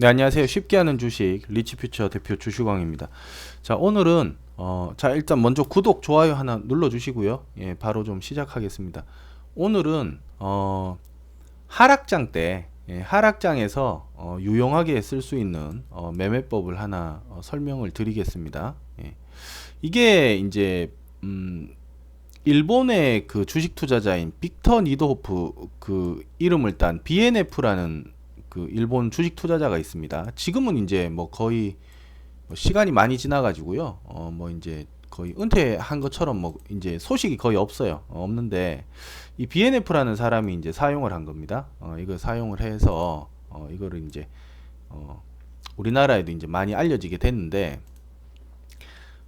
네, 안녕하세요. 쉽게 하는 주식 리치퓨처 대표 주식왕입니다. 자, 오늘은 어, 자, 일단 먼저 구독, 좋아요 하나 눌러 주시고요. 예, 바로 좀 시작하겠습니다. 오늘은 어, 하락장 때 예, 하락장에서 어, 유용하게 쓸 수 있는 어, 매매법을 하나 어, 설명을 드리겠습니다. 예. 이게 이제 음, 일본의 그 주식 투자자인 빅터 니도호프 그 이름을 딴 BNF라는 그 일본 주식 투자자가 있습니다. 지금은 이제 뭐 거의 뭐 시간이 많이 지나가지고요. 어 뭐 이제 거의 은퇴한 것처럼 뭐 이제 소식이 거의 없어요. 어, 없는데 이 BNF라는 사람이 이제 사용을 한 겁니다. 어 이걸 사용을 해서 어 이거를 이제 어 우리나라에도 이제 많이 알려지게 됐는데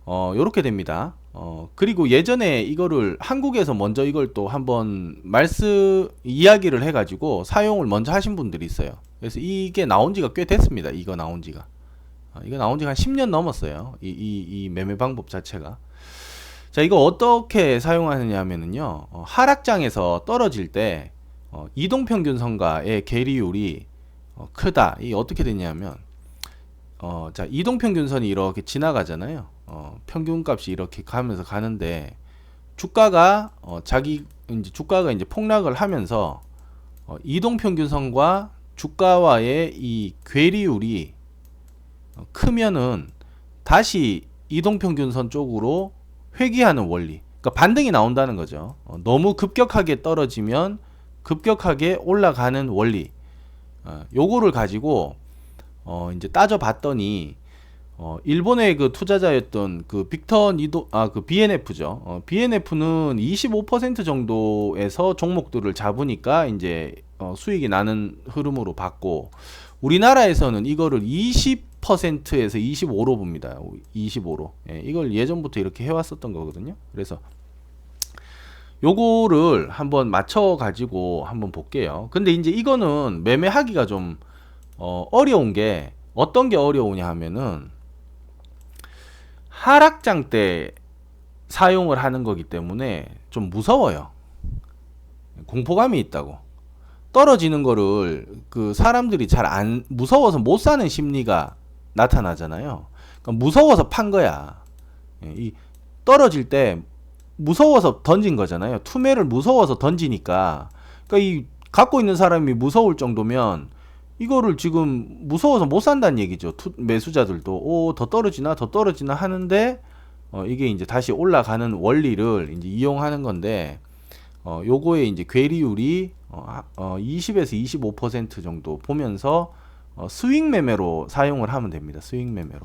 어 요렇게 됩니다. 어 그리고 예전에 이거를 한국에서 먼저 이걸 또 한번 말씀 이야기를 해가지고 사용을 먼저 하신 분들이 있어요. 그래서 이게 나온 지가 꽤 됐습니다. 이거 나온 지가. 어, 이거 나온 지가 한 10년 넘었어요. 이, 이, 이 매매 방법 자체가. 자, 이거 어떻게 사용하느냐 하면은요, 어, 하락장에서 떨어질 때, 어, 이동평균선과의 괴리율이 어, 크다. 이 어떻게 되냐면, 어, 자, 이동평균선이 이렇게 지나가잖아요. 어, 평균값이 이렇게 가면서 가는데, 주가가, 어, 자기, 이제 주가가 이제 폭락을 하면서, 어, 이동평균선과 주가와의 이 괴리율이 어, 크면은 다시 이동평균선 쪽으로 회귀하는 원리. 그러니까 반등이 나온다는 거죠. 어, 너무 급격하게 떨어지면 급격하게 올라가는 원리. 어, 요거를 가지고 어, 이제 따져 봤더니 어, 일본의 그 투자자였던 그 빅터 니도 아 그 BNF죠. 어, BNF는 25% 정도에서 종목들을 잡으니까 이제 어, 수익이 나는 흐름으로 봤고 우리나라에서는 이거를 20%에서 25로 봅니다. 25로. 예, 이걸 예전부터 이렇게 해왔었던 거거든요. 그래서 요거를 한번 맞춰 가지고 한번 볼게요. 근데 이제 이거는 매매하기가 좀 어, 어려운 게 어떤 게 어려우냐 하면은 하락장 때 사용을 하는 거기 때문에 좀 무서워요. 공포감이 있다고. 떨어지는 거를 그 사람들이 잘 안 무서워서 못 사는 심리가 나타나잖아요. 그러니까 무서워서 판 거야. 예, 이 떨어질 때 무서워서 던진 거잖아요. 투매를 무서워서 던지니까. 그러니까 이 갖고 있는 사람이 무서울 정도면 이거를 지금 무서워서 못 산다는 얘기죠. 투, 매수자들도 오 더 떨어지나 더 떨어지나 하는데 어, 이게 이제 다시 올라가는 원리를 이제 이용하는 건데 어, 요거에 이제 괴리율이 어, 어, 20에서 25% 정도 보면서 어, 스윙 매매로 사용을 하면 됩니다. 스윙 매매로.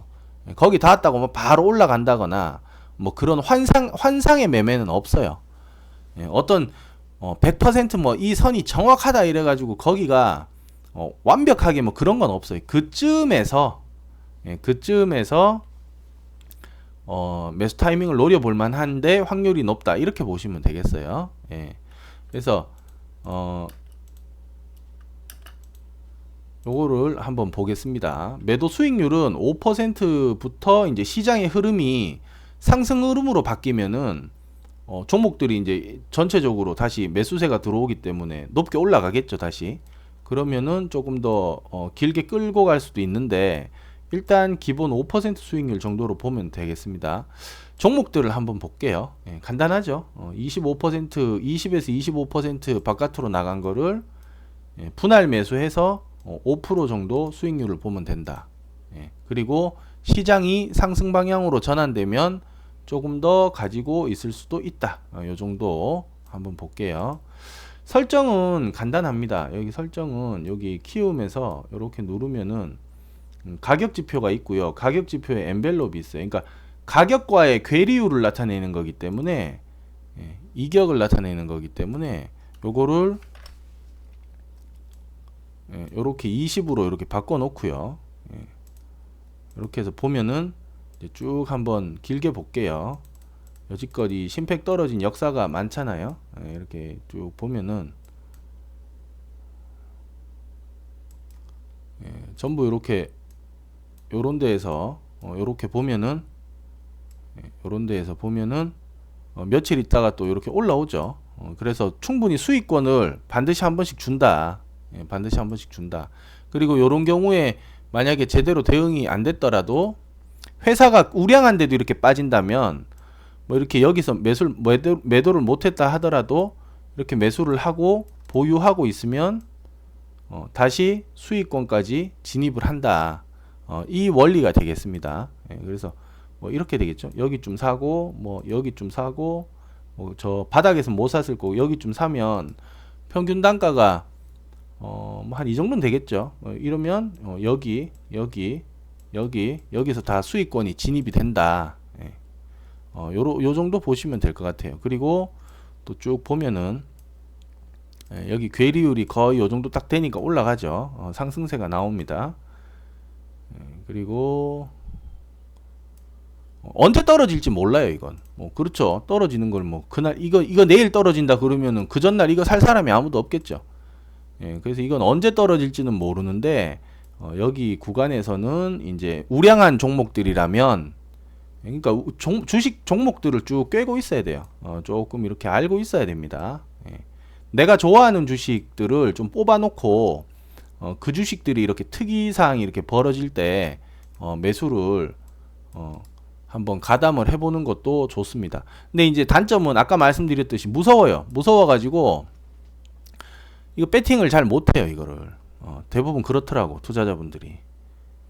예, 거기 닿았다고 뭐 바로 올라간다거나 뭐 그런 환상 환상의 매매는 없어요. 예, 어떤 어, 100%뭐 이 선이 정확하다 이래 가지고 거기가 어, 완벽하게 뭐 그런 건 없어요. 그쯤에서 예, 그쯤에서 어, 매수 타이밍을 노려볼 만한데 확률이 높다 이렇게 보시면 되겠어요. 예. 그래서 어, 요거를 한번 보겠습니다. 매도 수익률은 5%부터 이제 시장의 흐름이 상승 흐름으로 바뀌면은 어, 종목들이 이제 전체적으로 다시 매수세가 들어오기 때문에 높게 올라가겠죠, 다시. 그러면은 조금 더 어, 길게 끌고 갈 수도 있는데 일단 기본 5% 수익률 정도로 보면 되겠습니다. 종목들을 한번 볼게요. 예, 간단하죠. 어, 25% 20에서 25% 바깥으로 나간 거를 예, 분할 매수해서 어, 5% 정도 수익률을 보면 된다. 예, 그리고 시장이 상승 방향으로 전환되면 조금 더 가지고 있을 수도 있다. 어, 요 정도 한번 볼게요. 설정은 간단합니다. 여기 설정은 여기 키움에서 이렇게 누르면은 음, 가격 지표가 있고요. 가격 지표에 엔벨롭이 있어요. 그러니까 가격과의 괴리율을 나타내는 거기 때문에 예, 이격을 나타내는 거기 때문에 요거를 예, 요렇게 20으로 이렇게 바꿔 놓고요. 예, 이렇게 해서 보면은 쭉 한번 길게 볼게요. 여지껏 이 심팩 떨어진 역사가 많잖아요. 예, 이렇게 쭉 보면은 예, 전부 이렇게 요런 데에서 어, 요렇게 보면은 예, 요런 데에서 보면은 어, 며칠 있다가 또 이렇게 올라오죠. 어, 그래서 충분히 수익권을 반드시 한 번씩 준다. 예, 반드시 한 번씩 준다. 그리고 요런 경우에 만약에 제대로 대응이 안 됐더라도 회사가 우량한데도 이렇게 빠진다면 뭐 이렇게 여기서 매수 매도, 매도를 못했다 하더라도 이렇게 매수를 하고 보유하고 있으면 어, 다시 수익권까지 진입을 한다. 어, 이 원리가 되겠습니다. 예, 그래서 뭐 이렇게 되겠죠. 여기 좀 사고 뭐 여기 좀 사고 뭐 저 바닥에서 못 샀을 거고 여기 좀 사면 평균 단가가 어한 이 정도는 되겠죠. 어, 이러면 어, 여기 여기 여기 여기서 다 수익권이 진입이 된다. 예. 어, 요로 요 정도 보시면 될 것 같아요. 그리고 또 쭉 보면은 예, 여기 괴리율이 거의 요 정도 딱 되니까 올라가죠. 어, 상승세가 나옵니다. 예, 그리고 어, 언제 떨어질지 몰라요, 이건. 뭐 그렇죠. 떨어지는 걸 뭐 그날 이거 이거 내일 떨어진다 그러면은 그 전날 이거 살 사람이 아무도 없겠죠. 예, 그래서 이건 언제 떨어질지는 모르는데 어, 여기 구간에서는 이제 우량한 종목들이라면 그러니까 우- 종, 주식 종목들을 쭉 꿰고 있어야 돼요. 어, 조금 이렇게 알고 있어야 됩니다. 예. 내가 좋아하는 주식들을 좀 뽑아놓고 어, 그 주식들이 이렇게 특이 사항이 이렇게 벌어질 때 어, 매수를 어, 한번 가담을 해보는 것도 좋습니다. 근데 이제 단점은 아까 말씀드렸듯이 무서워요. 무서워가지고 이거 배팅을 잘 못해요. 이거를 어, 대부분 그렇더라고 투자자분들이.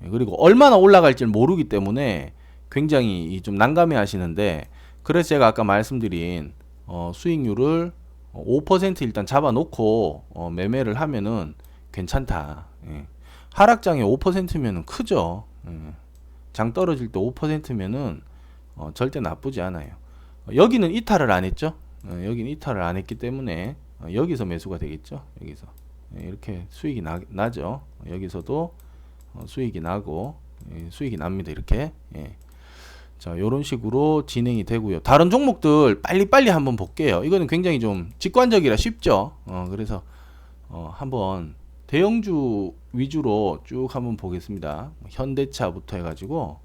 예, 그리고 얼마나 올라갈지 모르기 때문에 굉장히 이좀 난감해 하시는데 그래서 제가 아까 말씀드린 어, 수익률을 5% 일단 잡아놓고 어, 매매를 하면은 괜찮다. 예. 하락장에 5%면은 크죠. 예. 장 떨어질 때 5%면은 어, 절대 나쁘지 않아요. 어, 여기는 이탈을 안 했죠. 어, 여기는 이탈을 안 했기 때문에 어, 여기서 매수가 되겠죠. 여기서 예, 이렇게 수익이 나. 어, 여기서도 어, 수익이 나고 예, 수익이 납니다. 이렇게. 예. 자, 요런 식으로 진행이 되고요. 다른 종목들 빨리빨리 한번 볼게요. 이거는 굉장히 좀 직관적이라 쉽죠. 어, 그래서 어, 한번 대형주 위주로 쭉 한번 보겠습니다. 뭐 현대차부터 해가지고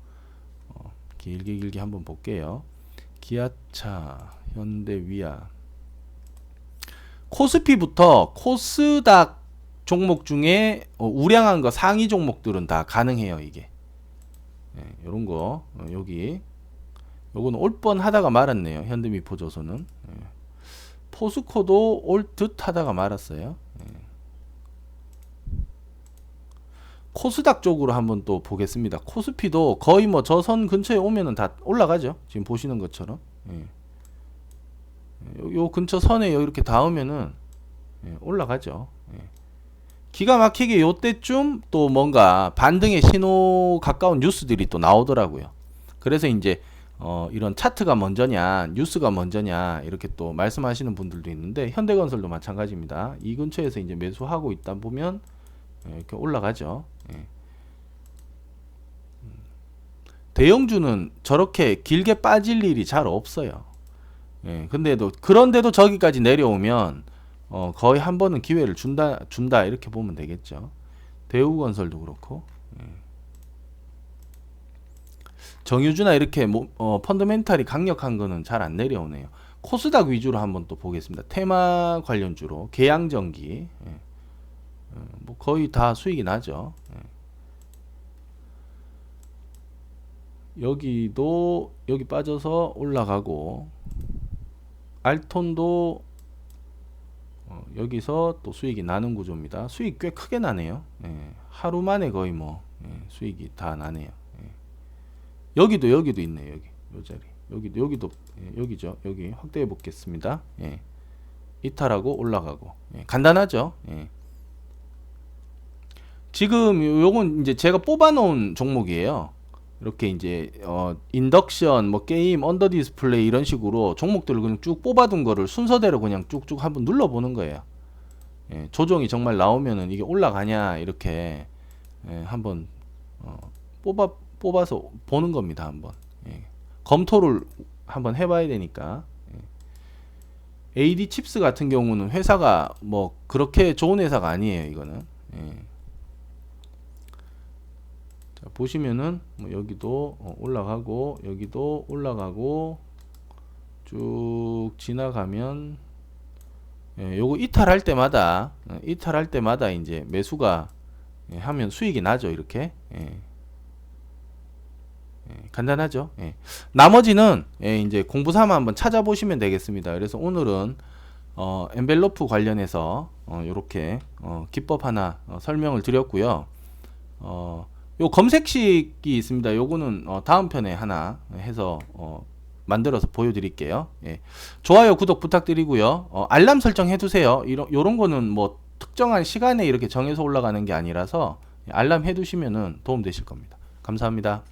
어, 길게 길게 한번 볼게요. 기아차, 현대위아, 코스피부터 코스닥 종목 중에 어, 우량한 거 상위 종목들은 다 가능해요. 이게 예, 요런 거 어, 여기 요거는 올뻔 하다가 말았네요. 현대미포 조선은 예. 포스코도 올 듯 하다가 말았어요. 예. 코스닥 쪽으로 한번 또 보겠습니다. 코스피도 거의 뭐 저선 근처에 오면은 다 올라가죠. 지금 보시는 것처럼. 예. 요, 요 근처 선에 요 이렇게 닿으면은 예, 올라가죠. 예. 기가 막히게 요때쯤 또 뭔가 반등의 신호 가까운 뉴스들이 또 나오더라고요. 그래서 이제 어 이런 차트가 먼저냐 뉴스가 먼저냐 이렇게 또 말씀하시는 분들도 있는데 현대건설도 마찬가지입니다. 이 근처에서 이제 매수하고 있다 보면 예, 이렇게 올라가죠. 예. 음. 대형주는 저렇게 길게 빠질 일이 잘 없어요. 예, 근데도 그런데도 저기까지 내려오면 어, 거의 한 번은 기회를 준다 준다 이렇게 보면 되겠죠. 대우건설도 그렇고 예. 정유주나 이렇게 뭐, 어, 펀더멘탈이 강력한 거는 잘 안 내려오네요. 코스닥 위주로 한번 또 보겠습니다. 테마 관련주로 계양전기 예. 어, 뭐 거의 다 수익이 나죠. 예. 여기도 여기 빠져서 올라가고 알톤도 어, 여기서 또 수익이 나는 구조입니다. 수익 꽤 크게 나네요. 예, 하루 만에 거의 뭐 예, 수익이 다 나네요. 예. 여기도 여기도 있네 여기 요 자리 여기도 여기도 예, 여기죠 여기 확대해 보겠습니다. 예. 이탈하고 올라가고 예, 간단하죠. 예. 지금 요- 요건 이제 제가 뽑아놓은 종목이에요. 이렇게 이제 어 인덕션 뭐 게임 언더 디스플레이 이런 식으로 종목들을 그냥 쭉 뽑아둔 거를 순서대로 그냥 쭉쭉 한번 눌러보는 거예요. 예, 조정이 정말 나오면은 이게 올라가냐 이렇게 예, 한번 어, 뽑아 뽑아서 보는 겁니다. 한번 예. 검토를 한번 해봐야 되니까. 예. AD 칩스 같은 경우는 회사가 뭐 그렇게 좋은 회사가 아니에요. 이거는. 예. 자, 보시면은 뭐 여기도 어, 올라가고 여기도 올라가고 쭉 지나가면 예, 요거 이탈할 때마다 어, 이탈할 때마다 이제 매수가 예, 하면 수익이 나죠 이렇게 예. 예, 간단하죠 예. 나머지는 예, 이제 공부 삼아 한번 찾아보시면 되겠습니다 그래서 오늘은 어, 엔벨로프 관련해서 어, 이렇게 어, 기법 하나 어, 설명을 드렸고요 어, 요 검색식이 있습니다 요거는 어, 다음 편에 하나 해서 어, 만들어서 보여드릴게요. 예. 좋아요, 구독 부탁드리고요. 어, 알람 설정 해 두세요. 이런 요런 거는 뭐 특정한 시간에 이렇게 정해서 올라가는 게 아니라서 알람 해 두시면은 도움 되실 겁니다. 감사합니다.